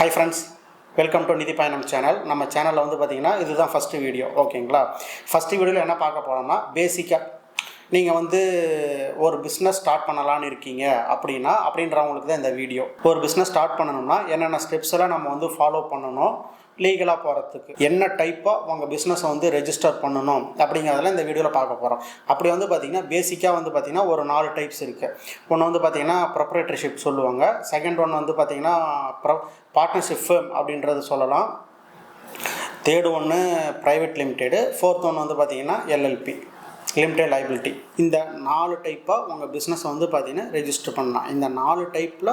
Hi friends welcome to நிதி பயணம் channel நம்ம சேனலில் வந்து பார்த்தீங்கன்னா இதுதான் ஃபஸ்ட்டு வீடியோ ஓகேங்களா ஃபஸ்ட்டு வீடியோவில் என்ன பார்க்க போகிறோம்னா பேசிக்காக நீங்கள் வந்து ஒரு பிஸ்னஸ் ஸ்டார்ட் பண்ணலான்னு இருக்கீங்க அப்படின்னா அப்படின்றவங்களுக்கு தான் இந்த வீடியோ ஒரு பிஸ்னஸ் ஸ்டார்ட் பண்ணணும்னா என்னென்ன ஸ்டெப்ஸ் எல்லாம் நம்ம வந்து ஃபாலோ பண்ணணும் லீகலாக போகிறதுக்கு என்ன டைப்பாக உங்கள் பிஸ்னஸை வந்து ரெஜிஸ்டர் பண்ணணும் அப்படிங்கிறதெல்லாம் இந்த வீடியோவில் பார்க்க போகிறோம் அப்படி வந்து பார்த்திங்கன்னா பேசிக்காக வந்து பார்த்திங்கன்னா ஒரு நாலு டைப்ஸ் இருக்குது ஒன்று வந்து பார்த்திங்கன்னா ப்ரொப்ரேட்டர்ஷிப் சொல்லுவாங்க. செகண்ட் ஒன் வந்து பார்த்திங்கன்னா ப்ர பார்ட்னர்ஷிப் ஃபேம் அப்படின்றது சொல்லலாம். தேர்டு ஒன்று ப்ரைவேட் லிமிடெடு ஃபோர்த் ஒன்று வந்து பார்த்திங்கன்னா எல்எல்பி லிமிடெட் லைபிலிட்டி இந்த நாலு டைப்பாக உங்கள் பிஸ்னஸ் வந்து பார்த்தீங்கன்னா ரெஜிஸ்டர் பண்ணலாம். இந்த நாலு டைப்பில்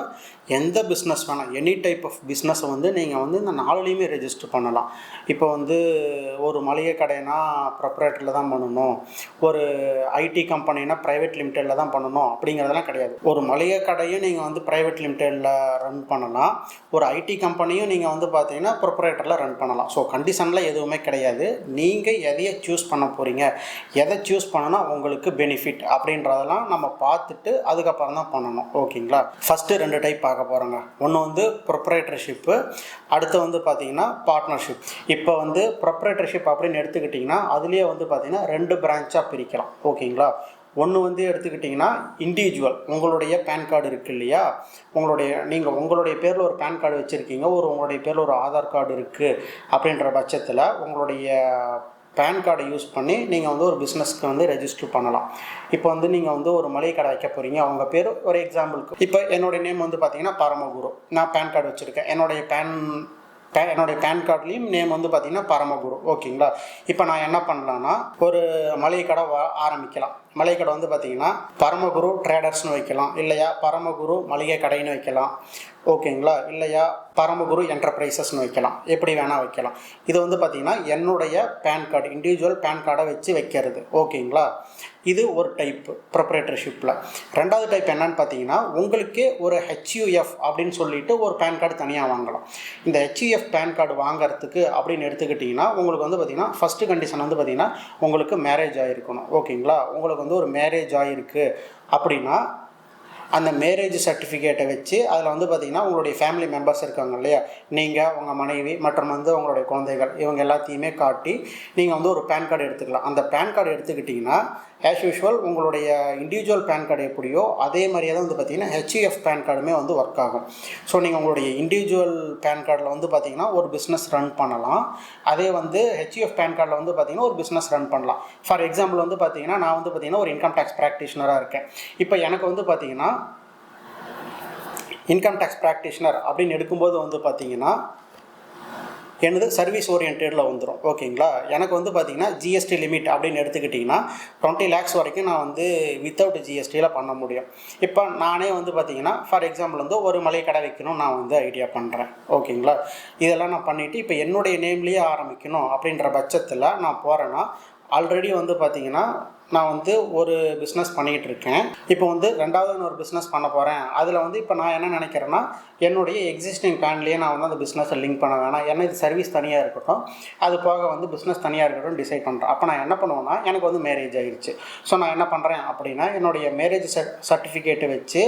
எந்த பிஸ்னஸ் வேணால் எனி டைப் ஆஃப் பிஸ்னஸை வந்து நீங்கள் வந்து இந்த நாலுலேயுமே ரெஜிஸ்டர் பண்ணலாம். இப்போ வந்து ஒரு மளிகை கடைனா ப்ரொப்ரேட்டரில் தான் பண்ணணும். ஒரு ஐடி கம்பெனினா ப்ரைவேட் லிமிடெடில் தான் பண்ணணும் அப்படிங்கிறதெல்லாம் கிடையாது. ஒரு மளிகை கடையும் நீங்கள் வந்து ப்ரைவேட் லிமிடெடில் ரன் பண்ணலாம். ஒரு ஐடி கம்பெனியும் நீங்கள் வந்து பார்த்தீங்கன்னா ப்ரொப்ரேட்டரில் ரன் பண்ணலாம். ஸோ கண்டிஷனில் எதுவுமே கிடையாது. நீங்கள் எதையை சூஸ் பண்ண போகிறீங்க எதை சூஸ் பண்ணனா உங்களுக்கு பெனிஃபிட் பெனிஃபிட் அப்படின்றதெல்லாம் நம்ம பார்த்துட்டு அதுக்கப்புறம் தான் பண்ணணும். ஓகேங்களா? ஃபஸ்ட்டு ரெண்டு டைப் பார்க்க போகிறோங்க ஒன்று வந்து ப்ரொப்ரேட்டர்ஷிப்பு அடுத்து வந்து பார்த்தீங்கன்னா பார்ட்னர்ஷிப் இப்போ வந்து ப்ரொப்ரேட்டர்ஷிப் அப்படின்னு எடுத்துக்கிட்டிங்கன்னா அதுலேயே வந்து பார்த்தீங்கன்னா ரெண்டு பிரான்ச்சாக பிரிக்கலாம். ஓகேங்களா? ஒன்று வந்து எடுத்துக்கிட்டிங்கன்னா இண்டிவிஜுவல் உங்களுடைய பேன் கார்டு இருக்குது இல்லையா? உங்களுடைய நீங்கள் உங்களுடைய பேரில் ஒரு பேன் கார்டு வச்சுருக்கீங்க ஒரு உங்களுடைய பேரில் ஒரு ஆதார் கார்டு இருக்குது அப்படின்ற பட்சத்தில் உங்களுடைய பேன் கார்டை யூஸ் பண்ணி நீங்கள் வந்து ஒரு பிஸ்னஸ்க்கு வந்து ரெஜிஸ்டர் பண்ணலாம். இப்போ வந்து நீங்கள் வந்து ஒரு மளிகை கடை வைக்க போகிறீங்க அவங்க பேர் ஒரு எக்ஸாம்பிளுக்கு இப்போ என்னுடைய நேம் வந்து பார்த்தீங்கன்னா பரமகுரு. நான் பேன் கார்டு வச்சுருக்கேன். என்னுடைய பேன் பே என்னுடைய பேன் கார்ட்லேயும் நேம் வந்து பார்த்தீங்கன்னா பரமகுரு. ஓகேங்களா? இப்போ நான் என்ன பண்ணலான்னா ஒரு மளிகை கடை வா- ஆரம்பிக்கலாம். மளிகை கடை வந்து பார்த்தீங்கன்னா பரமகுரு ட்ரேடர்ஸ்னு வைக்கலாம். இல்லையா பரமகுரு மளிகை கடைன்னு வைக்கலாம். ஓகேங்களா இல்லையா பரமகுரு என்டர்பிரைசஸ்னு வைக்கலாம். எப்படி வேணால் வைக்கலாம். இது வந்து பார்த்திங்கன்னா என்னுடைய பேன் கார்டு இண்டிவிஜுவல் பேன் கார்டை வச்சு வைக்கிறது. ஓகேங்களா இது ஒரு டைப்பு ப்ரொப்ரேட்டர்ஷிப்பில் ரெண்டாவது டைப் என்னன்னு பார்த்தீங்கன்னா உங்களுக்கே ஒரு ஹெச்யூஎஃப் அப்படின்னு சொல்லிட்டு ஒரு பேன் கார்டு தனியாக வாங்கலாம். இந்த ஹெச்யூஎஃப் பேன் கார்டு வாங்குறதுக்கு அப்படின்னு எடுத்துக்கிட்டிங்கன்னா உங்களுக்கு வந்து பார்த்திங்கன்னா ஃபஸ்ட்டு கண்டிஷன் வந்து பார்த்திங்கன்னா உங்களுக்கு மேரேஜ் ஆகிருக்கணும் ஓகேங்களா உங்களுக்கு வந்து ஒரு மேரேஜ் ஆகிருக்கு அப்படின்னா அந்த மேரேஜ் சர்டிஃபிகேட்டை வச்சு அதில் வந்து பார்த்திங்கன்னா உங்களுடைய ஃபேமிலி மெம்பர்ஸ் இருக்காங்க இல்லையா? நீங்கள் உங்கள் மனைவி மற்றும் வந்து உங்களுடைய குழந்தைகள் இவங்க எல்லாத்தையுமே காட்டி நீங்கள் வந்து ஒரு பேன் கார்டு எடுத்துக்கலாம். அந்த பேன் கார்டு எடுத்துக்கிட்டிங்கன்னா ஆஸ் யூஷுவல் உங்களுடைய இண்டிவிஜுவல் பேன் கார்டு எப்படியோ அதே மாதிரியே தான் வந்து பார்த்திங்கன்னா ஹெச்இஎஃப் பேன் கார்டுமே வந்து ஒர்க் ஆகும். ஸோ நீங்கள் உங்களுடைய இண்டிவிஜுவல் பேன் கார்டில் வந்து பார்த்திங்கன்னா ஒரு பிஸ்னஸ் ரன் பண்ணலாம். அதே வந்து ஹெச்இஎஃப் பேன் கார்டில் வந்து பார்த்திங்கன்னா ஒரு பிஸ்னஸ் ரன் பண்ணலாம். ஃபார் எக்ஸாம்பிள் வந்து பார்த்திங்கன்னா நான் வந்து பார்த்திங்கன்னா ஒரு இன்கம் டேக்ஸ் ப்ராக்டிஷனராக இருக்கேன். இப்போ எனக்கு வந்து பார்த்திங்கன்னா இன்கம் டேக்ஸ் ப்ராக்டிஷனர் அப்படின்னு எடுக்கும்போது வந்து பார்த்திங்கன்னா எனது சர்வீஸ் ஓரியன்டில் வந்துடும் ஓகேங்களா எனக்கு வந்து பார்த்திங்கன்னா ஜிஎஸ்டி லிமிட் அப்படின்னு எடுத்துக்கிட்டிங்கன்னா டுவெண்ட்டி லேக்ஸ் வரைக்கும் நான் வந்து வித்தவுட் ஜிஎஸ்டியில் பண்ண முடியும். இப்போ நானே வந்து பார்த்தீங்கன்னா ஃபார் எக்ஸாம்பிள் வந்து ஒரு மளிகை கடை வைக்கணும் நான் வந்து ஐடியா பண்ணுறேன் ஓகேங்களா இதெல்லாம் நான் பண்ணிவிட்டு இப்போ என்னுடைய நேம்லேயே ஆரம்பிக்கணும் அப்படின்ற பட்சத்தில் நான் போகிறேன்னா ஆல்ரெடி வந்து பார்த்தீங்கன்னா நான் வந்து ஒரு பிஸ்னஸ் பண்ணிகிட்டு இருக்கேன் இப்போ வந்து ரெண்டாவது நான் ஒரு பிஸ்னஸ் பண்ண போகிறேன் அதில் வந்து இப்போ நான் என்ன நினைக்கிறேன்னா என்னுடைய எக்ஸிஸ்டிங் பிளான்லேயே நான் வந்து அந்த பிஸ்னஸை லிங்க் பண்ண வேணாம். ஏன்னா இது சர்வீஸ் தனியாக இருக்கட்டும். அது போக வந்து பிஸ்னஸ் தனியாக இருக்கட்டும் டிசைட் பண்ணுறேன் அப்போ நான் என்ன பண்ணுவேன்னா எனக்கு வந்து மேரேஜ் ஆகிடுச்சு ஸோ நான் என்ன பண்ணுறேன் அப்படின்னா என்னுடைய மேரேஜ் சர்டிஃபிகேட்டை வச்சு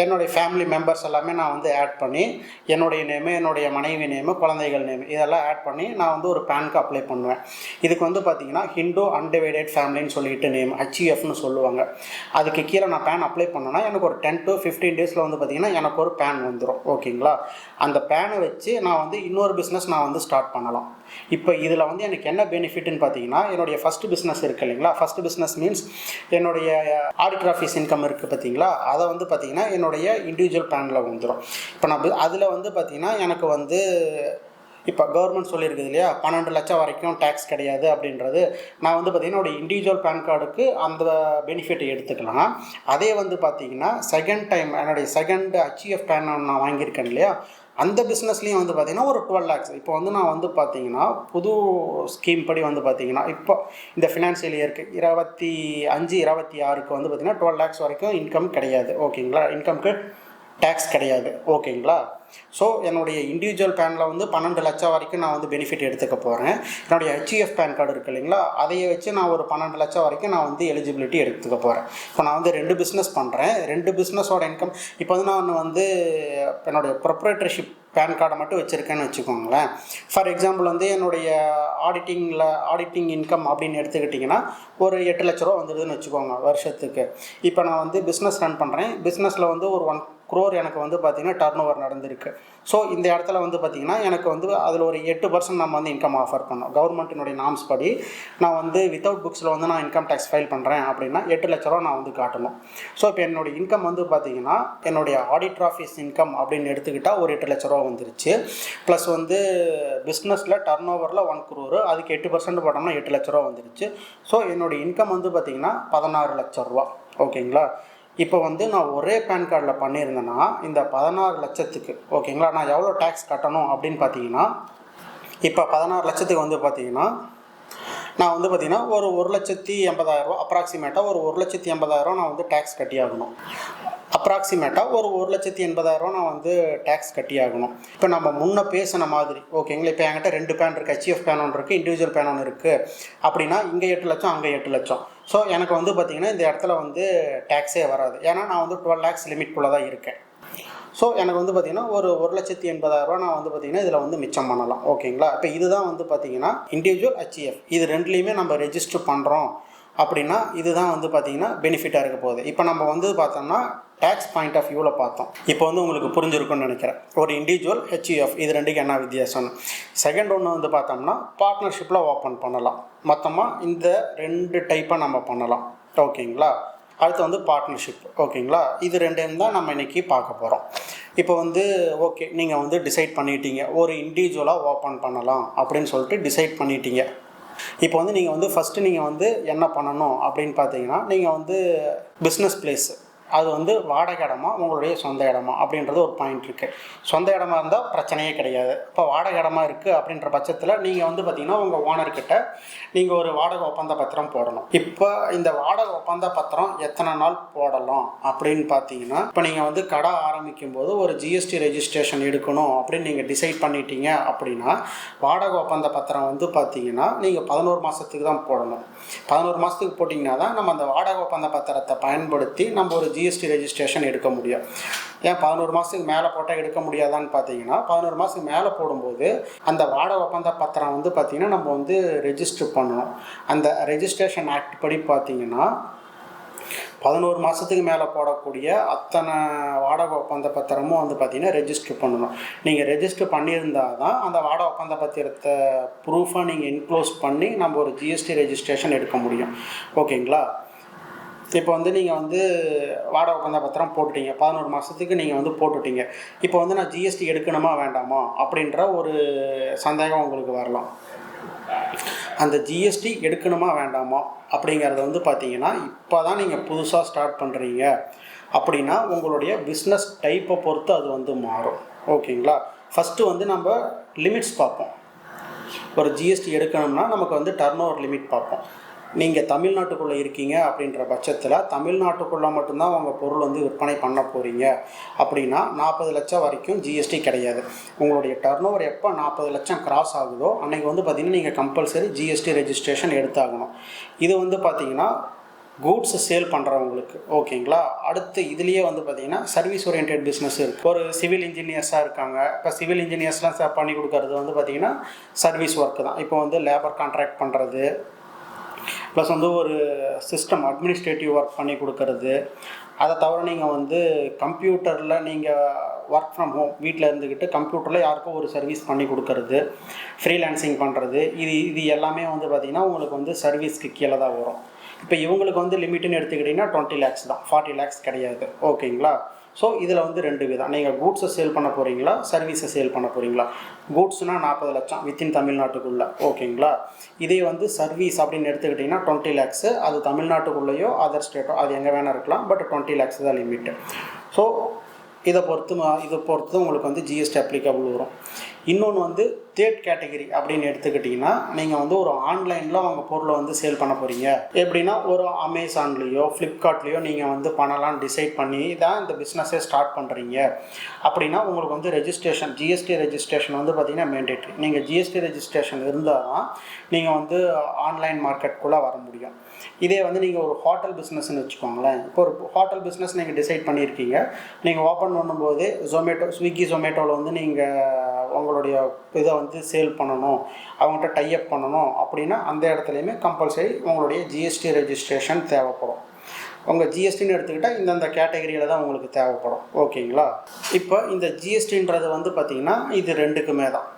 என்னுடைய ஃபேமிலி மெம்பர்ஸ் எல்லாமே நான் வந்து ஆட் பண்ணி என்னுடைய நேமு என்னுடைய மனைவி நேமு குழந்தைகள் நேமு இதெல்லாம் ஆட் பண்ணி நான் வந்து ஒரு பேனுக்கு அப்ளை பண்ணுவேன். இதுக்கு வந்து பார்த்தீங்கன்னா ஹிந்து அன்டிவைடட் ஃபேமிலின்னு சொல்லிட்டு நேம் ஹச்இஎஃப்னு சொல்லுவாங்க. அதுக்கு கீழே நான் பேன் அப்ளை பண்ணேன்னா எனக்கு ஒரு டென் டு ஃபிஃப்டீன் டேஸில் வந்து பார்த்தீங்கன்னா எனக்கு ஒரு பேன் வந்துடும் ஓகேங்களா? அந்த பேனை வச்சு நான் வந்து இன்னொரு பிஸ்னஸ் நான் வந்து ஸ்டார்ட் பண்ணலாம். இப்போ இதில் வந்து எனக்கு என்ன பெனிஃபிட்னு பார்த்தீங்கன்னா என்னுடைய ஃபஸ்ட் பிஸ்னஸ் இருக்குது இல்லைங்களா? ஃபஸ்ட் பிஸ்னஸ் மீன்ஸ் என்னுடைய uh, ஆடிட் ஆஃபீஸ் இன்கம் இருக்குது பார்த்தீங்களா அதை வந்து பார்த்தீங்கன்னா என்னுடைய இண்டிவிஜுவல் பேனில் வந்துடும் இப்போ நான் அதில் வந்து பார்த்திங்கன்னா எனக்கு வந்து இப்போ கவர்மெண்ட் சொல்லியிருக்குது இல்லையா? பன்னெண்டு லட்சம் வரைக்கும் டேக்ஸ் கிடையாது அப்படின்றது. நான் வந்து பார்த்திங்கன்னா என்னோட இண்டிவிஜுவல் பேன் கார்டுக்கு அந்த பெனிஃபிட் எடுத்துக்கலாம். அதே வந்து பார்த்தீங்கன்னா செகண்ட் டைம் என்னுடைய செகண்ட் ஹச்இஎஃப் பேன் நான் வாங்கியிருக்கேன் இல்லையா? அந்த பிஸ்னஸ்லேயும் வந்து பார்த்தீங்கன்னா ஒரு டுவெல் லேக்ஸ் இப்போ வந்து நான் வந்து பார்த்தீங்கன்னா புது ஸ்கீம் படி வந்து பார்த்திங்கன்னா இப்போ இந்த ஃபினான்ஷியல் இயருக்கு இருபத்தி அஞ்சு இருபத்தி ஆறுக்கு வந்து பார்த்திங்கன்னா டுவெல் லேக்ஸ் வரைக்கும் இன்கம் கிடையாது. ஓகேங்களா இன்கம்க்கு டேக்ஸ் கிடையாது. ஓகேங்களா? ஸோ என்னுடைய இண்டிவிஜுவல் பேனில் வந்து பன்னெண்டு லட்சம் வரைக்கும் நான் வந்து பெனிஃபிட் எடுத்துக்க போகிறேன் என்னுடைய ஹெச்இஎஃப் பேன் கார்டு இருக்கு இல்லைங்களா? அதையே வச்சு நான் ஒரு பன்னெண்டு லட்சம் வரைக்கும் நான் வந்து எலிஜிபிலிட்டி எடுத்துக்க போகிறேன் இப்போ நான் வந்து ரெண்டு பிஸ்னஸ் பண்ணுறேன் ரெண்டு பிஸ்னஸோட இன்கம் இப்போ வந்து நான் வந்து என்னுடைய ப்ரொப்ரேட்டர்ஷிப் பேன் கார்டை மட்டும் வச்சுருக்கேன்னு வச்சுக்கோங்களேன். ஃபார் எக்ஸாம்பிள் வந்து என்னுடைய ஆடிட்டிங்கில் ஆடிட்டிங் இன்கம் அப்படின்னு எடுத்துக்கிட்டிங்கன்னா ஒரு எட்டு லட்ச ரூபா வந்துடுதுன்னு வச்சுக்கோங்க வருஷத்துக்கு. இப்போ நான் வந்து பிஸ்னஸ் ரன் பண்ணுறேன் பிஸ்னஸில் வந்து ஒரு ஒன் குரோர் எனக்கு வந்து பார்த்திங்கன்னா டர்ன் ஓவர் நடந்திருக்கு. ஸோ இந்த இடத்துல வந்து பார்த்திங்கன்னா எனக்கு வந்து அதில் ஒரு எட்டு பர்சன்ட் நம்ம வந்து இன்கம் ஆஃபர் பண்ணோம். கவர்மெண்ட்டினுடைய நாம்ஸ் படி நான் வந்து வித்தவுட் புக்ஸில் வந்து நான் இன்கம் டேக்ஸ் ஃபைல் பண்ணுறேன் அப்படின்னா எட்டு லட்ச ரூபா நான் வந்து காட்டணும். ஸோ இப்போ என்னுடைய இன்கம் வந்து பார்த்திங்கன்னா என்னுடைய ஆடிட் ஆஃபீஸ் இன்கம் அப்படின்னு எடுத்துக்கிட்டால் ஒரு எட்டு லட்ச ரூபா வந்துருச்சு. ப்ளஸ் வந்து பிஸ்னஸில் டர்ன் ஓவரில் ஒன் குரோரு அதுக்கு எட்டு பர்சன்ட் போட்டோம்னா எட்டு லட்ச ரூபா வந்துருச்சு. ஸோ என்னுடைய இன்கம் வந்து பார்த்திங்கன்னா பதினாறு லட்ச ரூபா. ஓகேங்களா இப்போ வந்து நான் ஒரே பேன் கார்டில் பண்ணியிருந்தேன்னா இந்த பதினாறு லட்சத்துக்கு ஓகேங்களா? நான் எவ்வளோ டேக்ஸ் கட்டணும் அப்படின்னு பார்த்தீங்கன்னா இப்போ பதினாறு லட்சத்துக்கு வந்து பார்த்தீங்கன்னா நான் வந்து பார்த்தீங்கன்னா ஒரு ஒரு லட்சத்தி எண்பதாயிரரூவா அப்ராக்சிமேட்டாக ஒரு ஒரு லட்சத்தி எண்பதாயிரம் நான் வந்து டேக்ஸ் கட்டி ஆகணும் அப்ராக்சிமேட்டாக ஒரு ஒரு லட்சத்தி எண்பதாயிரம் நான் வந்து டேக்ஸ் கட்டியாகணும். இப்போ நம்ம முன்னே பேசின மாதிரி ஓகேங்களா? இப்போ என்கிட்ட ரெண்டு பேன் இருக்குது ஹெச்எஃப் பேன் ஒன்று இருக்குது இண்டிவிஜுவல் பேன் ஒன்று இருக்குது அப்படின்னா இங்கே எட்டு லட்சம் அங்கே எட்டு லட்சம். ஸோ எனக்கு வந்து பார்த்திங்கன்னா இந்த இடத்துல வந்து டேக்ஸே வராது. ஏன்னா நான் வந்து டுவெல் லேக்ஸ் லிமிட்குள்ளே தான் இருக்கேன். ஸோ எனக்கு வந்து பார்த்திங்கன்னா ஒரு ஒரு லட்சத்தி எண்பதாயிரரூவா நான் வந்து பார்த்திங்கன்னா இதில் வந்து மிச்சம் பண்ணலாம். ஓகேங்களா இப்போ இதுதான் வந்து பார்த்திங்கன்னா இண்டிவிஜுவல் ஹச்இஎஃப் இது ரெண்டுலேயுமே நம்ம ரெஜிஸ்டர் பண்ணுறோம் அப்படின்னா இதுதான் வந்து பார்த்திங்கன்னா பெனிஃபிட்டாக இருக்க போகுது. இப்போ நம்ம வந்து பார்த்தோம்னா டேக்ஸ் பாயிண்ட் ஆஃப் வியூவில் பார்த்தோம். இப்போ வந்து உங்களுக்கு புரிஞ்சிருக்கும்னு நினைக்கிறேன். ஒரு இண்டிவிஜுவல் ஹெச்இஎஃப் இது ரெண்டுக்கு என்ன வித்தியாசம்னு. செகண்ட் ஒன்று வந்து பார்த்தோம்னா பார்ட்னர்ஷிப்பில் ஓப்பன் பண்ணலாம். மொத்தமாக இந்த ரெண்டு டைப்பை நம்ம பண்ணலாம். ஓகேங்களா? அடுத்து வந்து பார்ட்னர்ஷிப் ஓகேங்களா? இது ரெண்டையும் தான் நம்ம இன்றைக்கி பார்க்க போகிறோம் இப்போ வந்து ஓகே நீங்கள் வந்து டிசைட் பண்ணிட்டீங்க. ஒரு இண்டிவிஜுவலாக ஓப்பன் பண்ணலாம் அப்படின்னு சொல்லிட்டு டிசைட் பண்ணிட்டீங்க. இப்போ வந்து நீங்கள் வந்து ஃபஸ்ட்டு நீங்கள் வந்து என்ன பண்ணணும் அப்படின்னு பார்த்தீங்கன்னா நீங்கள் வந்து பிஸ்னஸ் பிளேஸ் அது வந்து வாடகை இடமா உங்களுடைய சொந்த இடமா அப்படின்றது ஒரு பாயிண்ட் இருக்குது சொந்த இடமா இருந்தால் பிரச்சனையே கிடையாது. இப்போ வாடகை இடமா இருக்குது அப்படின்ற பட்சத்தில் நீங்கள் வந்து பார்த்தீங்கன்னா உங்கள் ஓனர்கிட்ட நீங்கள் ஒரு வாடகை ஒப்பந்த பத்திரம் போடணும். இப்போ இந்த வாடகை ஒப்பந்த பத்திரம் எத்தனை நாள் போடலாம் அப்படின்னு பார்த்தீங்கன்னா இப்போ நீங்கள் வந்து கடை ஆரம்பிக்கும் போது ஒரு ஜிஎஸ்டி ரெஜிஸ்ட்ரேஷன் எடுக்கணும் அப்படின்னு நீங்கள் டிசைட் பண்ணிட்டீங்க அப்படின்னா வாடகை ஒப்பந்த பத்திரம் வந்து பார்த்தீங்கன்னா நீங்கள் பதினோரு மாதத்துக்கு தான் போடணும். பதினோரு மாதத்துக்கு போட்டிங்கன்னா தான் நம்ம அந்த வாடகை ஒப்பந்த பத்திரத்தை பயன்படுத்தி நம்ம ஒரு ஜிஎஸ்டி ரெஜிஸ்ட்ரேஷன் எடுக்க முடியும் ஏன் பதினோரு மாதத்துக்கு மேலே போட்டால் எடுக்க முடியாதான்னு பார்த்தீங்கன்னா பதினோரு மாதத்துக்கு மேலே போடும்போது அந்த வாடகை ஒப்பந்த பத்திரம் வந்து பார்த்திங்கன்னா நம்ம வந்து ரெஜிஸ்டர் பண்ணணும். அந்த ரெஜிஸ்ட்ரேஷன் ஆக்ட் படி பார்த்தீங்கன்னா பதினோரு மாதத்துக்கு மேலே போடக்கூடிய அத்தனை வாடகை ஒப்பந்த பத்திரமும் வந்து பார்த்திங்கன்னா ரெஜிஸ்டர் பண்ணணும். நீங்கள் ரெஜிஸ்டர் பண்ணியிருந்தால் தான் அந்த வாடகை ஒப்பந்த பத்திரத்தை ப்ரூஃபாக நீங்கள் என்க்ளோஸ் பண்ணி நம்ம ஒரு ஜிஎஸ்டி ரெஜிஸ்ட்ரேஷன் எடுக்க முடியும். ஓகேங்களா? இப்போ வந்து நீங்கள் வந்து வாடகை ஒப்பந்த பத்திரம் போட்டுட்டீங்க. பதினோரு மாதத்துக்கு நீங்கள் வந்து போட்டுட்டீங்க. இப்போ வந்து நான் ஜிஎஸ்டி எடுக்கணுமா வேண்டாமா? அப்படின்ற ஒரு சந்தேகம் உங்களுக்கு வரலாம். அந்த ஜிஎஸ்டி எடுக்கணுமா வேண்டாமா? அப்படிங்கிறத வந்து பார்த்தீங்கன்னா இப்போ தான் நீங்கள் புதுசாக ஸ்டார்ட் பண்ணுறீங்க அப்படின்னா உங்களுடைய பிஸ்னஸ் டைப்பை பொறுத்து அது வந்து மாறும். ஓகேங்களா? ஃபஸ்ட்டு வந்து நம்ம லிமிட்ஸ் பார்ப்போம். ஒரு ஜிஎஸ்டி எடுக்கணும்னா நமக்கு வந்து டர்ன் ஓவர் லிமிட் பார்ப்போம். நீங்கள் தமிழ்நாட்டுக்குள்ளே இருக்கீங்க அப்படின்ற பட்சத்தில் தமிழ்நாட்டுக்குள்ளே மட்டும்தான் உங்கள் பொருள் வந்து விற்பனை பண்ண போகிறீங்க அப்படின்னா நாற்பது லட்சம் வரைக்கும் ஜிஎஸ்டி கிடையாது. உங்களுடைய டர்ன் ஓவர் எப்போ நாற்பது லட்சம் கிராஸ் ஆகுதோ அன்றைக்கி வந்து பார்த்திங்கன்னா நீங்கள் கம்பல்சரி ஜிஎஸ்டி ரெஜிஸ்ட்ரேஷன் எடுத்தாகணும். இது வந்து பார்த்திங்கன்னா கூட்ஸ் சேல் பண்ணுறவங்களுக்கு ஓகேங்களா? அடுத்து இதுலேயே வந்து பார்த்திங்கன்னா சர்வீஸ் ஓரியன்ட் பிஸ்னஸ் இருக்குது ஒரு சிவில் இன்ஜினியர்ஸாக இருக்காங்க. இப்போ சிவில் இன்ஜினியர்ஸ்லாம் பண்ணி கொடுக்கறது வந்து பார்த்திங்கன்னா சர்வீஸ் ஒர்க்கு தான். இப்போ வந்து லேபர் கான்ட்ராக்ட் பண்ணுறது ப்ளஸ் வந்து ஒரு சிஸ்டம் அட்மினிஸ்ட்ரேட்டிவ் ஒர்க் பண்ணி கொடுக்கறது. அதை தவிர நீங்கள் வந்து கம்ப்யூட்டரில் நீங்கள் ஒர்க் ஃப்ரம் ஹோம் வீட்டில் இருந்துக்கிட்டு கம்ப்யூட்டரில் யாருக்கும் ஒரு சர்வீஸ் பண்ணி கொடுக்கறது. ஃப்ரீலான்சிங் பண்ணுறது இது இது எல்லாமே வந்து பார்த்திங்கன்னா உங்களுக்கு வந்து சர்வீஸ்க்கு கீழே தான் வரும். இப்போ இவங்களுக்கு வந்து லிமிட்டுன்னு எடுத்துக்கிட்டிங்கன்னா டுவெண்ட்டி லேக்ஸ் தான். ஃபார்ட்டி லேக்ஸ் கிடையாது. ஓகேங்களா ஸோ இதில் வந்து ரெண்டு விதம். நீங்கள் கூட்ஸை சேல் பண்ண போகிறீங்களா சர்வீஸை சேல் பண்ண போகிறீங்களா கூட்ஸ்னால் நாற்பது லட்சம் வித்தின் தமிழ்நாட்டுக்குள்ளே. ஓகேங்களா? இதே வந்து சர்வீஸ் அப்படின்னு எடுத்துக்கிட்டிங்கன்னா டுவெண்ட்டி லேக்ஸு அது தமிழ்நாட்டுக்குள்ளேயோ அதர் ஸ்டேட்டோ அது எங்கே வேணால் இருக்கலாம். பட் டுவெண்ட்டி லேக்ஸ் தான் லிமிட்டு ஸோ இதை பொறுத்து இதை பொறுத்து தான் உங்களுக்கு வந்து ஜிஎஸ்டி அப்ளிகபிள் வரும். இன்னொன்று வந்து தேர்ட் கேட்டகரி அப்படின்னு எடுத்துக்கிட்டிங்கன்னா நீங்கள் வந்து ஒரு ஆன்லைனில் அவங்க பொருளை வந்து சேல் பண்ண போகிறீங்க எப்படின்னா ஒரு அமேசான்லேயோ ஃப்ளிப்கார்ட்லேயோ நீங்கள் வந்து பண்ணலாம் டிசைட் பண்ணி தான் இந்த பிஸ்னஸே ஸ்டார்ட் பண்ணுறீங்க அப்படின்னா உங்களுக்கு வந்து ரெஜிஸ்ட்ரேஷன் ஜிஎஸ்டி ரெஜிஸ்ட்ரேஷன் வந்து பார்த்திங்கன்னா மேண்டேட்ரி நீங்கள் ஜிஎஸ்டி ரெஜிஸ்ட்ரேஷன் இருந்தால் தான் நீங்கள் வந்து ஆன்லைன் மார்க்கெட்டுக்குள்ளே வர முடியும். இதே வந்து நீங்கள் ஒரு ஹோட்டல் பிஸ்னஸ்னு வச்சுக்கோங்களேன். இப்போ ஒரு ஹோட்டல் பிஸ்னஸ் நீங்கள் டிசைட் பண்ணியிருக்கீங்க. நீங்கள் ஓப்பன் பண்ணும்போது ஜொமேட்டோ ஸ்விக்கி ஜொமேட்டோவில் வந்து நீங்கள் உங்களுடைய இதை வந்து சேல் பண்ணணும். அவங்ககிட்ட டைஅப் பண்ணணும். அப்படின்னா அந்த இடத்துலையுமே கம்பல்சரி உங்களுடைய ஜிஎஸ்டி ரெஜிஸ்ட்ரேஷன் தேவைப்படும். உங்கள் ஜிஎஸ்டின்னு எடுத்துக்கிட்டால் இந்தந்த கேட்டகரியில் தான் உங்களுக்கு தேவைப்படும். ஓகேங்களா இப்போ இந்த ஜிஎஸ்டின்றது வந்து பார்த்திங்கன்னா இது ரெண்டுக்குமே தான்.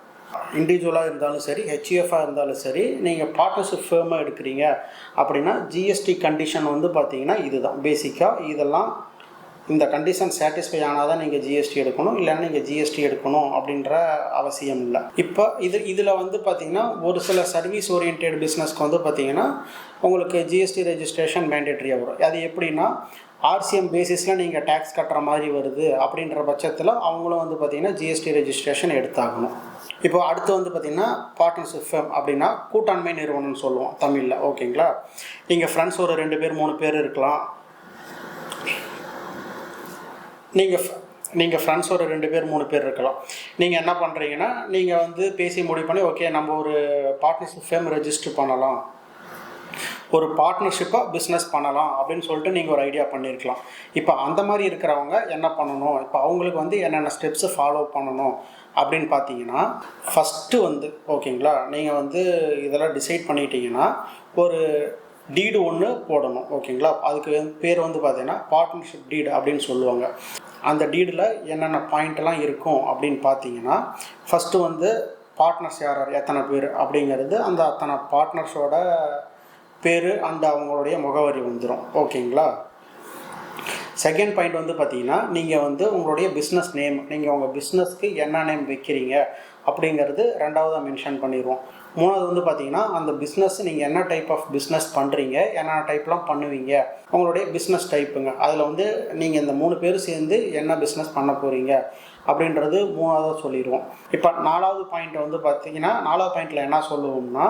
இண்டிவிஜுவலாக இருந்தாலும் சரி ஹெச்யூஎஃபாக இருந்தாலும் சரி நீங்கள் பார்ட்னர்ஷிப் ஃபேமாக எடுக்கிறீங்க அப்படின்னா ஜிஎஸ்டி கண்டிஷன் வந்து பார்த்தீங்கன்னா இதுதான். பேசிக்காக இதெல்லாம் இந்த கண்டிஷன் சாட்டிஸ்ஃபை ஆனால் தான் நீங்கள் ஜிஎஸ்டி எடுக்கணும் இல்லைன்னா நீங்கள் ஜிஎஸ்டி எடுக்கணும் அப்படின்ற அவசியம் இல்லை. இப்போ இது இதில் வந்து பார்த்திங்கன்னா ஒரு சில சர்வீஸ் ஓரியன்ட் பிஸ்னஸ்க்கு வந்து பார்த்தீங்கன்னா உங்களுக்கு ஜிஎஸ்டி ரெஜிஸ்ட்ரேஷன் மேண்டேட்ரியாக வரும். அது எப்படின்னா ஆர்சிஎம் பேசிஸில் நீங்கள் டேக்ஸ் கட்டுற மாதிரி வருது அப்படின்ற பட்சத்தில் அவங்களும் வந்து பார்த்திங்கன்னா ஜிஎஸ்டி ரெஜிஸ்ட்ரேஷன் எடுத்தாகணும். இப்போ அடுத்து வந்து பார்த்திங்கன்னா பார்ட்னர்ஷிப் ஃபேம் அப்படின்னா கூட்டாண்மை நிறுவனம்னு சொல்லுவோம் தமிழில். ஓகேங்களா? நீங்கள் ஃப்ரெண்ட்ஸ் ஒரு ரெண்டு பேர் மூணு பேர் இருக்கலாம். நீங்கள் நீங்கள் ஃப்ரெண்ட்ஸ் ஒரு ரெண்டு பேர் மூணு பேர் இருக்கலாம். நீங்கள் என்ன பண்ணுறீங்கன்னா நீங்கள் வந்து பேசி முடிவு பண்ணி ஓகே நம்ம ஒரு பார்ட்னர்ஷிப் ஃபேம் ரெஜிஸ்டர் பண்ணலாம். ஒரு பார்ட்னர்ஷிப்பாக பிஸ்னஸ் பண்ணலாம் அப்படின்னு சொல்லிட்டு நீங்கள் ஒரு ஐடியா பண்ணியிருக்கலாம் இப்போ அந்த மாதிரி இருக்கிறவங்க என்ன பண்ணணும்? இப்போ அவங்களுக்கு வந்து என்னென்ன ஸ்டெப்ஸை ஃபாலோ பண்ணணும்? அப்படின்னு பார்த்தீங்கன்னா ஃபஸ்ட்டு வந்து ஓகேங்களா? நீங்கள் வந்து இதெல்லாம் டிசைட் பண்ணிட்டீங்கன்னா ஒரு டீடு ஒன்று போடணும் ஓகேங்களா? அதுக்கு வந்து பேர் வந்து பார்த்தீங்கன்னா பார்ட்னர்ஷிப் டீடு அப்படின்னு சொல்லுவாங்க. அந்த டீடில் என்னென்ன பாயிண்ட்லாம் இருக்கும் அப்படின்னு பார்த்தீங்கன்னா ஃபஸ்ட்டு வந்து பார்ட்னர்ஸ் யார் யார் எத்தனை பேர் அப்படிங்கிறது அந்த அத்தனை பார்ட்னர்ஸோட பேர் அண்ட் அவங்களுடைய முகவரி வந்துடும் ஓகேங்களா? செகண்ட் பாயிண்ட் வந்து பார்த்தீங்கன்னா நீங்கள் வந்து உங்களுடைய பிஸ்னஸ் நேம் நீங்கள் உங்கள் பிஸ்னஸ்க்கு என்ன நேம் வைக்கிறீங்க அப்படிங்கிறது ரெண்டாவதாக மென்ஷன் பண்ணிடுவோம் மூணாவது வந்து பார்த்தீங்கன்னா அந்த பிஸ்னஸ் நீங்கள் என்ன டைப் ஆஃப் பிஸ்னஸ் பண்ணுறீங்க என்னென்ன டைப்லாம் பண்ணுவீங்க உங்களுடைய பிஸ்னஸ் டைப்புங்க அதில் வந்து நீங்கள் இந்த மூணு பேர் சேர்ந்து என்ன பிஸ்னஸ் பண்ண போகிறீங்க அப்படின்றது மூணாவதாக சொல்லிடுவோம் இப்போ நாலாவது பாயிண்ட் வந்து பார்த்தீங்கன்னா நாலாவது பாயிண்டில் என்ன சொல்லுவோம்னா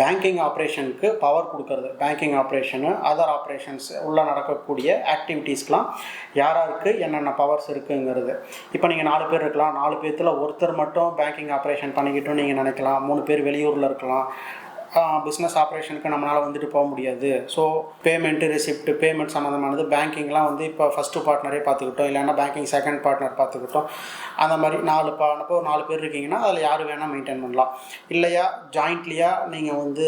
பேங்கிங் ஆப்ரேஷனுக்கு பவர் கொடுக்கறது. பேங்கிங் ஆப்ரேஷனு அதர் ஆப்ரேஷன்ஸ் உள்ளே நடக்கக்கூடிய ஆக்டிவிட்டீஸ்க்கெலாம் யாராருக்கு என்னென்ன பவர்ஸ் இருக்குங்கிறது. இப்போ நீங்கள் நாலு பேர் இருக்கலாம். நாலு பேர்த்தில் ஒருத்தர் மட்டும் பேங்கிங் ஆப்ரேஷன் பண்ணிக்கிட்டும் நீங்கள் நினைக்கலாம். மூணு பேர் வெளியூரில் இருக்கலாம். பிஸ்னஸ் ஆப்ரேஷனுக்கு நம்மளால் வந்துட்டு போக முடியாது. ஸோ பேமெண்ட்டு ரிசிப்ட் பேமெண்ட் சம்மந்தமானது பேங்கிங்லாம் வந்து இப்போ ஃபஸ்ட்டு பார்ட்னரே பார்த்துக்கிட்டோம். இல்லைன்னா பேங்கிங் செகண்ட் பார்ட்னர் பார்த்துக்கிட்டோம். அந்த மாதிரி நாலு பா இப்போ நாலு பேர் இருக்கீங்கன்னா அதில் யார் வேணால் மெயின்டைன் பண்ணலாம். இல்லையா ஜாயிண்ட்லியாக நீங்கள் வந்து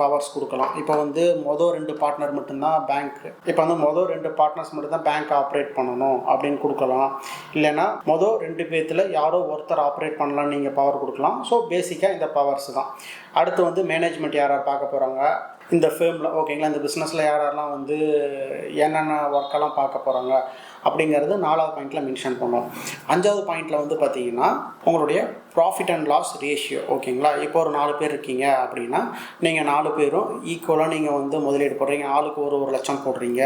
பவர்ஸ் கொடுக்கலாம். இப்போ வந்து மொதல் ரெண்டு பார்ட்னர் மட்டும்தான் பேங்க் இப்போ வந்து மொதல் ரெண்டு பார்ட்னர்ஸ் மட்டும்தான் பேங்க் ஆப்ரேட் பண்ணணும் அப்படின்னு கொடுக்கலாம். இல்லைன்னா மொதல் ரெண்டு பேர்த்தில் யாரோ ஒருத்தர் ஆப்ரேட் பண்ணலாம்னு நீங்கள் பவர் கொடுக்கலாம். ஸோ பேசிக்காக இந்த பவர்ஸ் தான். அடுத்து வந்து மேனேஜ்மெண்ட் யார் யார் பார்க்க போகிறாங்க இந்த ஃபேமில் ஓகேங்களா இந்த பிஸ்னஸில் யாரெல்லாம் வந்து என்னென்ன ஒர்க்கெல்லாம் பார்க்க போகிறாங்க அப்படிங்கிறது நாலாவது பாயிண்ட்டில் மென்ஷன் பண்ணோம். அஞ்சாவது பாயிண்ட்டில் வந்து பார்த்தீங்கன்னா உங்களுடைய ப்ராஃபிட் அண்ட் லாஸ் ரேஷியோ ஓகேங்களா? இப்போ ஒரு நாலு பேர் இருக்கீங்க அப்படின்னா நீங்கள் நாலு பேரும் ஈக்குவலாக நீங்கள் வந்து முதலீடு போடுறீங்க. ஆளுக்கு ஒரு ஒரு லட்சம் போடுறீங்க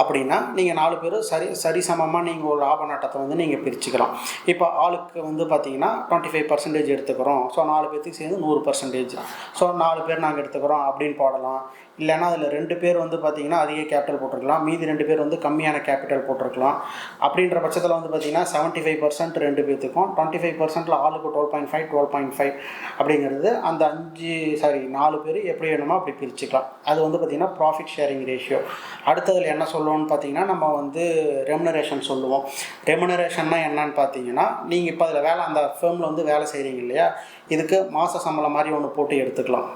அப்படின்னா நீங்கள் நாலு பேரும் சரி சரிசமமாக நீங்கள் ஒரு லாப நட்டத்தை வந்து நீங்கள் பிரிச்சுக்கலாம். இப்போ ஆளுக்கு வந்து பார்த்தீங்கன்னா டுவெண்ட்டி ஃபைவ் பர்சன்டேஜ் எடுத்துக்கிறோம். ஸோ நாலு பேர்த்துக்கு சேர்ந்து நூறு பர்சன்டேஜ் ஸோ நாலு பேர் நாங்கள் எடுத்துக்கிறோம் அப்படின்னு போடலாம். இல்லைன்னா அதில் ரெண்டு பேர் வந்து பார்த்தீங்கன்னா அதிக கேபிட்டல் போட்டிருக்கலாம். மீதி ரெண்டு பேர் வந்து கம்மியான கேபிட்டல் போட்டிருக்கலாம். அப்படின்ற பட்சத்தில் வந்து பார்த்தீங்கன்னா செவன்ட்டி ஃபைவ் பர்சன்ட் ரெண்டு பேர்த்துக்கும் டுவெண்ட்டி ஃபைவ் பர்சன்ட்டில் ஆளுக்கு twelve point five twelve point five அப்படிங்கிறது அந்த அஞ்சு சாரி நாலு பேர் எப்படி வேணுமோ அப்படி பிரிச்சுக்கலாம். அது வந்து பார்த்திங்கன்னா ப்ராஃபிட் ஷேரிங் ரேஷியோ அடுத்ததில் என்ன சொல்லுவோம்னு பார்த்தீங்கன்னா நம்ம வந்து ரெமுனரேஷன் சொல்லுவோம். ரெமுனரேஷன்னா என்னன்னு பார்த்தீங்கன்னா நீங்கள் இப்போ அதில் வேலை அந்த ஃபேமில் வந்து வேலை செய்கிறீங்க இல்லையா? இதுக்கு மாத சம்பளம் மாதிரி ஒன்று போட்டு எடுத்துக்கலாம்.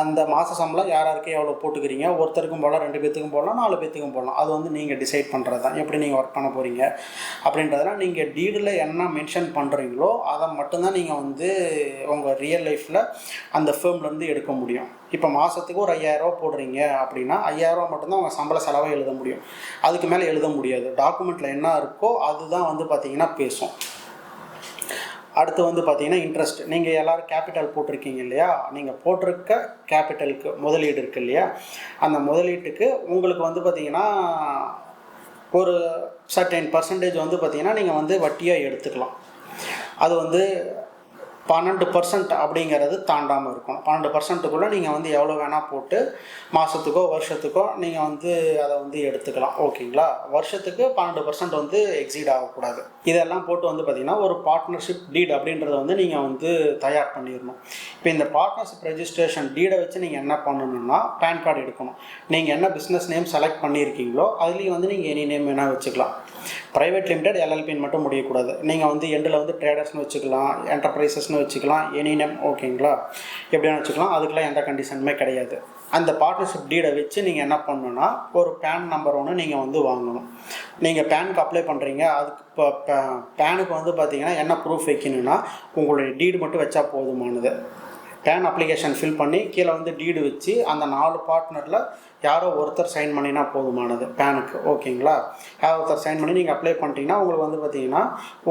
அந்த மாத சம்பளம் யார் யாருக்கு எவ்வளோ போட்டுக்கிறீங்க? ஒருத்தருக்கும் போடலாம் ரெண்டு பேர்த்துக்கும் போடலாம் நாலு பேர்த்துக்கும் போடலாம். அது வந்து நீங்கள் டிசைட் பண்ணுறது தான் எப்படி நீங்கள் ஒர்க் பண்ண போகிறீங்க அப்படின்றதெல்லாம் நீங்கள் டீடில் என்ன மென்ஷன் பண்ணுறீங்களோ அதை மட்டும்தான் நீங்கள் வந்து உங்கள் ரியல் லைஃப்பில் அந்த ஃபேம்லேருந்து எடுக்க முடியும். இப்போ மாதத்துக்கு ஒரு ஐயாயிரரூவா போடுறீங்க அப்படின்னா ஐயாயிரரூவா மட்டும்தான் உங்கள் சம்பள செலவை எழுத முடியும். அதுக்கு மேலே எழுத முடியாது. டாக்குமெண்ட்டில் என்ன இருக்கோ அதுதான் வந்து பார்த்திங்கன்னா பேசும். அடுத்து வந்து பார்த்தீங்கன்னா இன்ட்ரெஸ்ட் நீங்கள் எல்லோரும் கேபிட்டல் போட்டிருக்கீங்க இல்லையா? நீங்கள் போட்டிருக்க கேபிட்டலுக்கு முதலீடு இருக்குது இல்லையா? அந்த முதலீட்டுக்கு உங்களுக்கு வந்து பார்த்தீங்கன்னா ஒரு சர்டைன் பர்சன்டேஜ் வந்து பார்த்தீங்கன்னா நீங்கள் வந்து வட்டியாக எடுத்துக்கலாம். அது வந்து பன்னெண்டு பர்சன்ட் அப்படிங்கிறது தாண்டாமல் இருக்கணும். பன்னெண்டு பர்சன்ட்டுக்குள்ளே நீங்கள் வந்து எவ்வளோ வேணால் போட்டு மாதத்துக்கோ வருஷத்துக்கோ நீங்கள் வந்து அதை வந்து எடுத்துக்கலாம். ஓகேங்களா? வருஷத்துக்கு பன்னெண்டு பர்சன்ட் வந்து எக்ஸீட் ஆகக்கூடாது. இதெல்லாம் போட்டு வந்து பார்த்திங்கன்னா ஒரு பார்ட்னர்ஷிப் டீட் அப்படின்றத வந்து நீங்கள் வந்து தயார் பண்ணிடணும். இப்போ இந்த பார்ட்னர்ஷிப் ரெஜிஸ்ட்ரேஷன் டீடை வச்சு நீங்கள் என்ன பண்ணணும்னா பேன் கார்டு எடுக்கணும். நீங்கள் என்ன பிஸ்னஸ் நேம் செலக்ட் பண்ணியிருக்கீங்களோ அதுலேயும் வந்து நீங்கள் எனி நேம் வேணால் வச்சுக்கலாம். ப்ரைவேட் லிமிடெட் எல்எல்பின்னு மட்டும் முடியக்கூடாது. நீங்கள் வந்து எண்டில் வந்து ட்ரேடர்ஸ்னு வச்சுக்கலாம் என்டர்பிரைசஸ்னு வச்சுக்கலாம் எனி நேம் ஓகேங்களா? எப்படின்னு வச்சுக்கலாம் அதுக்கெலாம் எந்த கண்டிஷனுமே கிடையாது. அந்த பார்ட்னர்ஷிப் டீடை வச்சு நீங்கள் என்ன பண்ணணும்னா ஒரு பேன் நம்பர் ஒன்று நீங்கள் வந்து வாங்கணும். நீங்கள் பேனுக்கு அப்ளை பண்ணுறீங்க அதுக்கு இப்போ பேனுக்கு வந்து பார்த்தீங்கன்னா என்ன ப்ரூஃப் வைக்கணும்னா உங்களுடைய டீடு மட்டும் வச்சா போதுமானது. பேன் அப்ளிகேஷன் ஃபில் பண்ணி கீழே வந்து டீடு வச்சு அந்த நாலு பார்ட்னரில் யாரோ ஒருத்தர் சைன் பண்ணினா போதுமானது. பேனுக்கு ஓகேங்களா யாரோ ஒருத்தர் சைன் பண்ணி நீங்கள் அப்ளை பண்ணிட்டீங்கன்னா உங்களுக்கு வந்து பார்த்தீங்கன்னா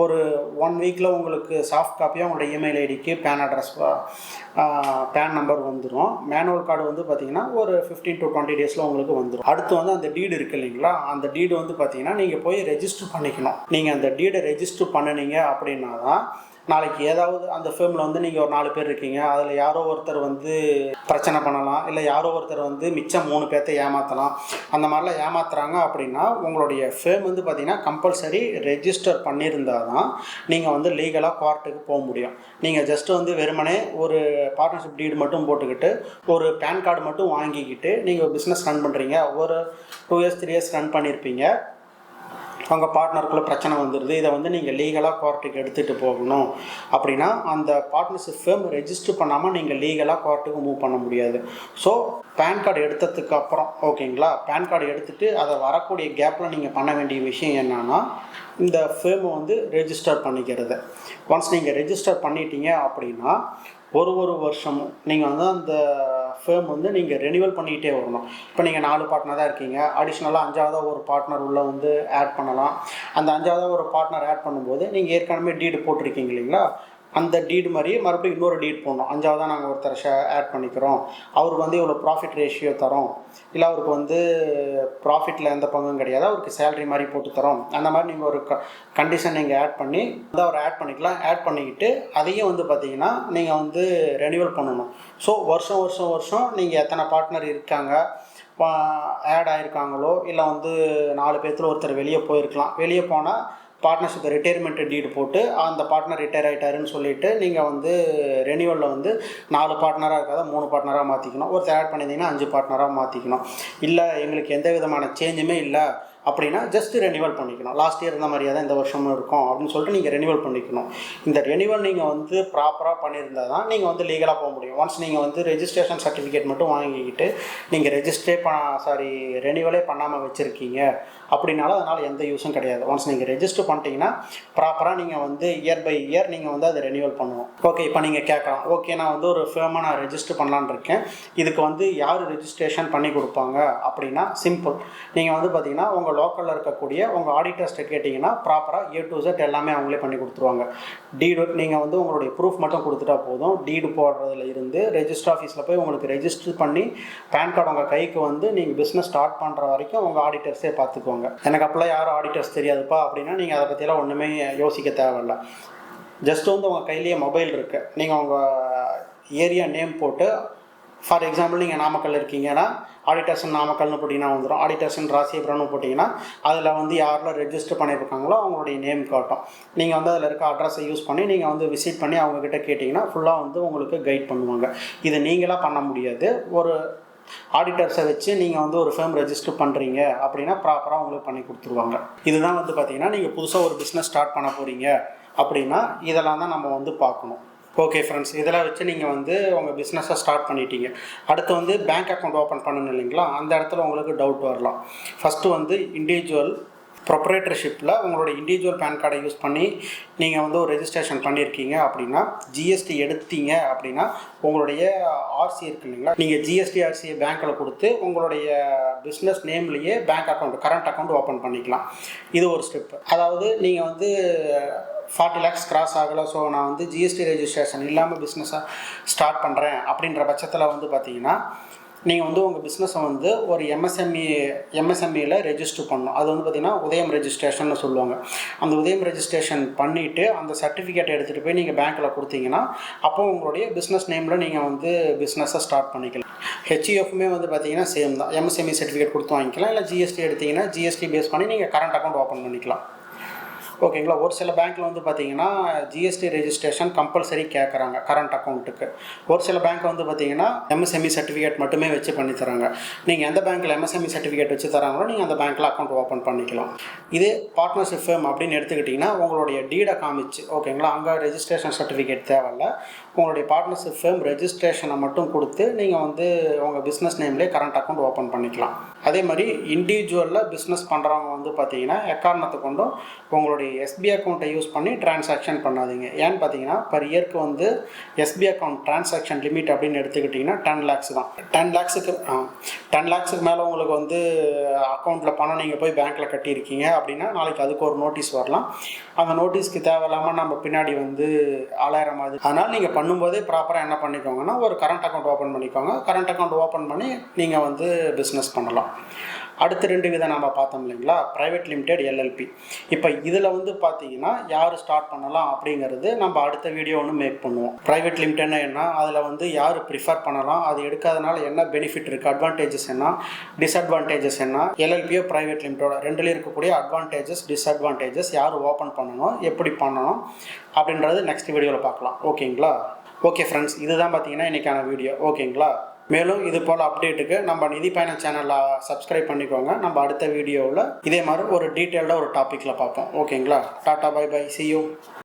ஒரு ஒன் வீக்கில் உங்களுக்கு சாஃப்ட் காப்பியாக உங்களோட இமெயில் ஐடிக்கு பேன் அட்ரஸ் பேன் நம்பர் வந்துடும் மேனுவல் கார்டு வந்து பார்த்தீங்கன்னா ஒரு ஃபிஃப்டீன் டு டுவெண்ட்டி டேஸில் உங்களுக்கு வந்துடும் அடுத்து வந்து அந்த டீடு இருக்கு இல்லைங்களா? அந்த டீடு வந்து பார்த்தீங்கன்னா நீங்கள் போய் ரெஜிஸ்டர் பண்ணிக்கணும். நீங்கள் அந்த டீடை ரெஜிஸ்டர் பண்ணினீங்க அப்படின்னா தான் நாளைக்கு ஏதாவது அந்த ஃபேமில் வந்து நீங்கள் ஒரு நாலு பேர் இருக்கீங்க. அதில் யாரோ ஒருத்தர் வந்து பிரச்சனை பண்ணலாம். இல்லை யாரோ ஒருத்தர் வந்து மிச்சம் மூணு பேர்த்த ஏமாற்றலாம் அந்த மாதிரிலாம் ஏமாத்துறாங்க அப்படின்னா உங்களுடைய ஃபேம் வந்து பார்த்தீங்கன்னா கம்பல்சரி ரெஜிஸ்டர் பண்ணியிருந்தால் தான் நீங்கள் வந்து லீகலாக கோர்ட்டுக்கு போக முடியும். நீங்கள் ஜஸ்ட் வந்து வெறுமனே ஒரு பார்ட்னர்ஷிப் டீடு மட்டும் போட்டுக்கிட்டு ஒரு பேன் கார்டு மட்டும் வாங்கிக்கிட்டு நீங்கள் பிஸ்னஸ் ரன் பண்ணுறீங்க ஒரு two years three years run பண்ணியிருப்பீங்க அவங்க பார்ட்னருக்குள்ளே பிரச்சனை வந்துடுது இதை வந்து நீங்கள் லீகலாக கோர்ட்டுக்கு எடுத்துகிட்டு போகணும். அப்படின்னா அந்த பார்ட்னர்ஷிப் ஃபேம் ரெஜிஸ்டர் பண்ணாமல் நீங்கள் லீகலாக கோர்ட்டுக்கு மூவ் பண்ண முடியாது. ஸோ பேன் கார்டு எடுத்ததுக்கு அப்புறம் ஓகேங்களா? பேன் கார்டு எடுத்துகிட்டு அதை வரக்கூடிய கேப்பில் நீங்கள் பண்ண வேண்டிய விஷயம் என்னன்னா இந்த ஃபேமை வந்து ரெஜிஸ்டர் பண்ணிக்கிறது. ஒன்ஸ் நீங்கள் ரெஜிஸ்டர் பண்ணிட்டீங்க அப்படின்னா ஒரு ஒரு வருஷமும் நீங்கள் வந்து அந்த ஃபேம் வந்து நீங்கள் ரெனியூவல் பண்ணிக்கிட்டே வரணும். இப்போ நீங்கள் நாலு பார்ட்னர் தான் இருக்கீங்க. அடிஷ்னலாக அஞ்சாவதாக ஒரு பார்ட்னர் உள்ளே வந்து ஆட் பண்ணலாம். அந்த அஞ்சாவதாக ஒரு பார்ட்னர் ஆட் பண்ணும்போது நீங்கள் ஏற்கனவே டீடு போட்டிருக்கீங்க இல்லைங்களா? அந்த டீடு மாதிரி மறுபடியும் இன்னொரு டீட் போடணும். அஞ்சாவதாக நாங்கள் ஒருத்தர் ஷே ஆட் பண்ணிக்கிறோம். அவருக்கு வந்து இவ்வளோ ப்ராஃபிட் ரேஷியோ தரோம். இல்லை அவருக்கு வந்து ப்ராஃபிட்டில் எந்த பங்கும் கிடையாது. அவருக்கு சேலரி மாதிரி போட்டு தரோம். அந்த மாதிரி நீங்கள் ஒரு க கண்டிஷன் நீங்கள் ஆட் பண்ணி வந்து அவர் ஆட் பண்ணிக்கலாம். ஆட் பண்ணிக்கிட்டு அதையும் வந்து பார்த்தீங்கன்னா நீங்கள் வந்து ரெனியூவல் பண்ணணும். ஸோ வருஷம் வருஷம் வருஷம் நீங்கள் எத்தனை பார்ட்னர் இருக்காங்க ஆட் ஆயிருக்காங்களோ இல்லை வந்து நாலு பேர்த்தில் ஒருத்தர் வெளியே போயிருக்கலாம். வெளியே போனால் பார்ட்னர்ஷிப் ரிட்டையர்மெண்ட் டீடு போட்டு அந்த பார்ட்னர் ரிட்டையர் ஆகிட்டாருன்னு சொல்லிட்டு நீங்கள் வந்து ரெனியூவலில் வந்து நாலு பார்ட்னராக இருக்காத மூணு பார்ட்னராக மாற்றிக்கணும் ஒரு தேர்ட் பண்ணியிருந்தீங்கன்னா அஞ்சு பார்ட்னராக மாற்றிக்கணும் இல்லை எங்களுக்கு எந்த விதமான சேஞ்சுமே இல்லை அப்படின்னா ஜஸ்ட் ரெனியூவல் பண்ணிக்கணும். லாஸ்ட் இயர் இருந்த மாதிரியாக தான் இந்த வருஷமும் இருக்கும் அப்படின்னு சொல்லிட்டு நீங்கள் ரெனியூவல் பண்ணிக்கணும். இந்த ரெனியூவல் நீங்கள் வந்து ப்ராப்பராக பண்ணியிருந்தால் தான் நீங்கள் வந்து லீகலாக போக முடியும். ஒன்ஸ் நீங்கள் வந்து ரெஜிஸ்ட்ரேஷன் சர்டிஃபிகேட் மட்டும் வாங்கிக்கிட்டு நீங்கள் ரெஜிஸ்ட்ரே ப சாரி ரெனியூவலே பண்ணாமல் வச்சுருக்கீங்க அப்படின்னாலும் அதனால் எந்த யூஸும் கிடையாது. ஒன்ஸ் நீங்கள் ரெஜிஸ்டர் பண்ணிட்டீங்கன்னா ப்ராப்பராக நீங்கள் வந்து இயர் பை இயர் நீங்கள் வந்து அதை ரெனியூவல் பண்ணுவோம் ஓகே இப்போ நீங்கள் கேட்கலாம். ஓகே நான் வந்து ஒரு ஃபேமாக நான் ரெஜிஸ்டர் பண்ணலான்னு இருக்கேன். இதுக்கு வந்து யார் ரெஜிஸ்ட்ரேஷன் பண்ணி கொடுப்பாங்க? அப்படின்னா சிம்பிள் நீங்கள் வந்து பார்த்தீங்கன்னா உங்கள் லோக்கலில் இருக்கக்கூடிய உங்கள் ஆடிட்டர்ஸ்ட்டை கேட்டிங்கன்னா ப்ராப்பராக ஏ டு ஜெட் எல்லாமே அவங்களே பண்ணி கொடுத்துருவாங்க. டீடு நீங்கள் வந்து உங்களுடைய ப்ரூஃப் மட்டும் கொடுத்துட்டா போதும். டீடு போடுறதுல இருந்து ரெஜிஸ்டர் ஆஃபீஸில் போய் உங்களுக்கு ரெஜிஸ்டர் பண்ணி பேன் கார்டு உங்கள் கைக்கு வந்து நீங்கள் பிஸ்னஸ் ஸ்டார்ட் பண்ணுற வரைக்கும் உங்கள் ஆடிட்டர்ஸே பார்த்துக்குவாங்க எனக்கு அப்போல்லாம் யாரும் ஆடிட்டர்ஸ் தெரியாதுப்பா அப்படின்னா நீங்கள் அதை பற்றியெல்லாம் ஒன்றுமே யோசிக்க தேவையில்ல. ஜஸ்ட் வந்து உங்கள் கையிலேயே மொபைல் இருக்குது நீங்கள் உங்கள் ஏரியா நேம் போட்டு ஃபார் எக்ஸாம்பிள் நீங்கள் நாமக்கல் இருக்கீங்கன்னா ஆடிட்டர்சன் நாமக்கல்னு போட்டிங்கன்னா வந்துடும் ஆடிட்டர்சன் ராசிபுரம்னு போட்டிங்கன்னா அதில் வந்து யாரெல்லாம் ரெஜிஸ்டர் பண்ணியிருக்காங்களோ அவங்களுடைய நேம் காட்டும். நீங்கள் வந்து அதில் இருக்க அட்ரஸை யூஸ் பண்ணி நீங்கள் வந்து விசிட் பண்ணி அவங்கக்கிட்ட கேட்டிங்கன்னா ஃபுல்லாக வந்து உங்களுக்கு கைட் பண்ணுவாங்க. இதை நீங்களாக பண்ண முடியாது. ஒரு ஆடிட்டர்ஸை வச்சு நீங்கள் வந்து ஒரு ஃபேம் ரெஜிஸ்டர் பண்ணுறீங்க அப்படின்னா ப்ராப்பராக உங்களுக்கு பண்ணி கொடுத்துருவாங்க. இதுதான் வந்து பார்த்தீங்கன்னா நீங்கள் புதுசாக ஒரு பிஸ்னஸ் ஸ்டார்ட் பண்ண போகிறீங்க அப்படின்னா இதெல்லாம் தான் நம்ம வந்து பார்க்கணும். ஓகே ஃப்ரெண்ட்ஸ் இதெல்லாம் வச்சு நீங்கள் வந்து உங்கள் பிஸ்னஸை ஸ்டார்ட் பண்ணிட்டீங்க. அடுத்து வந்து பேங்க் அக்கௌண்ட் ஓப்பன் பண்ணணும் இல்லைங்களா? அந்த இடத்துல உங்களுக்கு டவுட் வரலாம். ஃபஸ்ட்டு வந்து இண்டிவிஜுவல் ப்ரொப்ரேட்டர்ஷிப்பில் உங்களோட இண்டிவிஜுவல் பேன் கார்டை யூஸ் பண்ணி நீங்கள் வந்து ஒரு ரெஜிஸ்ட்ரேஷன் பண்ணியிருக்கீங்க அப்படின்னா ஜிஎஸ்டி எடுத்தீங்க அப்படின்னா உங்களுடைய ஆர்சி இருக்கு இல்லைங்களா? நீங்கள் ஜிஎஸ்டி ஆர்சியை பேங்க்கில் கொடுத்து உங்களுடைய business நேம்லேயே bank account current account open பண்ணிக்கலாம். இது ஒரு ஸ்டெப் அதாவது நீங்கள் வந்து ஃபார்ட்டி லேக்ஸ் கிராஸ் ஆகலை ஸோ நான் வந்து ஜிஎஸ்டி ரெஜிஸ்ட்ரேஷன் இல்லாமல் பிஸ்னஸாக ஸ்டார்ட் பண்ணுறேன் அப்படின்ற பட்சத்தில் வந்து பார்த்தீங்கன்னா நீங்கள் வந்து உங்கள் பிஸ்னஸை வந்து ஒரு எம்எஸ்எம்இ எம்எஸ்எம்இயில் ரெஜிஸ்டர் பண்ணணும். அது வந்து பார்த்திங்கன்னா உதயம் ரெஜிஸ்ட்ரேஷன் சொல்லுவாங்க. அந்த உதயம் ரெஜிஸ்ட்ரேஷன் பண்ணிவிட்டு அந்த சர்டிஃபிகேட் எடுத்துகிட்டு போய் நீங்கள் பேங்க்கில் கொடுத்தீங்கன்னா அப்போ உங்களுடைய பிஸ்னஸ் நேமில் நீங்கள் வந்து பிஸ்னஸை ஸ்டார்ட் பண்ணிக்கலாம். ஹெச்இஎஃப்மே வந்து பார்த்தீங்கன்னா சேம் தான். எம்எஸ்எம்இ சர்டிஃபிகேட் கொடுத்து வாங்கிக்கலாம். இல்லை ஜிஎஸ்டி எடுத்தீங்கன்னா ஜிஎஸ்டி பேஸ் பண்ணி நீங்கள் கரண்ட் அக்கௌண்ட் ஓப்பன் பண்ணிக்கலாம். ஓகேங்களா ஒரு சில பேங்க்கில் வந்து பார்த்தீங்கன்னா ஜிஎஸ்டி ரெஜிஸ்ட்ரேஷன் கம்பல்சரி கேட்குறாங்க கரண்ட் அக்கௌண்ட்டுக்கு ஒரு சில பேங்க் வந்து பார்த்தீங்கன்னா எம்எஸ்எம்இ சர்டிஃபிகேட் மட்டுமே வச்சு பண்ணி தராங்க. நீங்கள் எந்த பேங்க்கில் எம்எஸ்எம்இ சர்டிஃபிகேட் வச்சு தராங்களோ நீங்கள் அந்த பேங்க்கில் அக்கௌண்ட் ஓப்பன் பண்ணிக்கலாம். இதே பார்ட்னர்ஷிப் ஃபேம் அப்படின்னு எடுத்துக்கிட்டிங்கன்னா உங்களுடைய டீடை காமிச்சு ஓகேங்களா அங்கே ரெஜிஸ்ட்ரேஷன் சர்டிஃபிகேட் தேவையில்ல. உங்களுடைய பார்ட்னர்ஷிப் ஃபேம் ரெஜிஸ்ட்ரேஷனை மட்டும் கொடுத்து நீங்கள் வந்து உங்கள் பிஸ்னஸ் நேம்லேயே கரண்ட் அக்கௌண்ட் ஓப்பன் பண்ணிக்கலாம். அதே மாதிரி இண்டிவிஜுவலில் பிஸ்னஸ் பண்ணுறவங்க வந்து பார்த்தீங்கன்னா எக்காரணத்தை கொண்டும் உங்களுடைய எஸ்பி அக்கௌண்ட்டை யூஸ் பண்ணி டிரான்சாக்ஷன் பண்ணாதீங்க. ஏன்னு பார்த்தீங்கன்னா பர் இயர்க்கு வந்து எஸ்பி அக்கௌண்ட் டிரான்சாக்ஷன் லிமிட் அப்படின்னு எடுத்துக்கிட்டிங்கன்னா டென் லேக்ஸ் தான். டென் லேக்ஸுக்கு டென் லேக்ஸுக்கு மேலே உங்களுக்கு வந்து அக்கௌண்ட்டில் பணம் நீங்கள் போய் பேங்க்கில் கட்டியிருக்கீங்க அப்படின்னா நாளைக்கு அதுக்கு ஒரு நோட்டீஸ் வரலாம். அந்த நோட்டீஸ்க்கு தேவையில்லாமல் நம்ம பின்னாடி வந்து ஆளாயிரம் மாதிரி அதனால் நீங்கள் பண்ணும்போதே ப்ராப்பராக என்ன பண்ணிக்கோங்கன்னா ஒரு கரண்ட் அக்கௌண்ட் ஓப்பன் பண்ணிக்கோங்க. கரண்ட் அக்கௌண்ட் ஓப்பன் பண்ணி நீங்கள் வந்து பிஸ்னஸ் பண்ணலாம். அடுத்த ரெண்டு விதம் நம்ம பார்த்தோம் இல்லைங்களா? ப்ரைவேட் லிமிடெட் எல்எல்பி இப்போ இதில் வந்து பார்த்தீங்கன்னா யார் ஸ்டார்ட் பண்ணலாம் அப்படிங்கிறது நம்ம அடுத்த வீடியோ ஒன்று மேக் பண்ணுவோம். ப்ரைவேட் லிமிடெட்னா என்ன? அதில் வந்து யார் ப்ரிஃபர் பண்ணலாம்? அது எடுக்காதனால என்ன பெனிஃபிட் இருக்குது அட்வான்டேஜஸ் என்ன? டிஸ்அட்வான்டேஜஸ் என்ன? எல்எல்பியோ ப்ரைவேட் லிமிட்டோட ரெண்டுலேயும் இருக்கக்கூடிய அட்வான்டேஜஸ் டிஸ்அட்வான்டேஜஸ் யார் ஓப்பன் பண்ணணும்? எப்படி பண்ணணும்? அப்படின்றது நெக்ஸ்ட் வீடியோவில் பார்க்கலாம். ஓகேங்களா ஓகே ஃப்ரெண்ட்ஸ் இதுதான் பார்த்தீங்கன்னா இன்றைக்கான வீடியோ ஓகேங்களா மேலும் இது போல் அப்டேட்டுக்கு நம்ம நிதி பயணம் சேனலில் சப்ஸ்கிரைப் பண்ணிக்கோங்க. நம்ம அடுத்த வீடியோவில் இதே மாதிரி ஒரு டீட்டெயில்டாக ஒரு டாப்பிக்கில் பார்ப்போம். ஓகேங்களா tata bye bye see you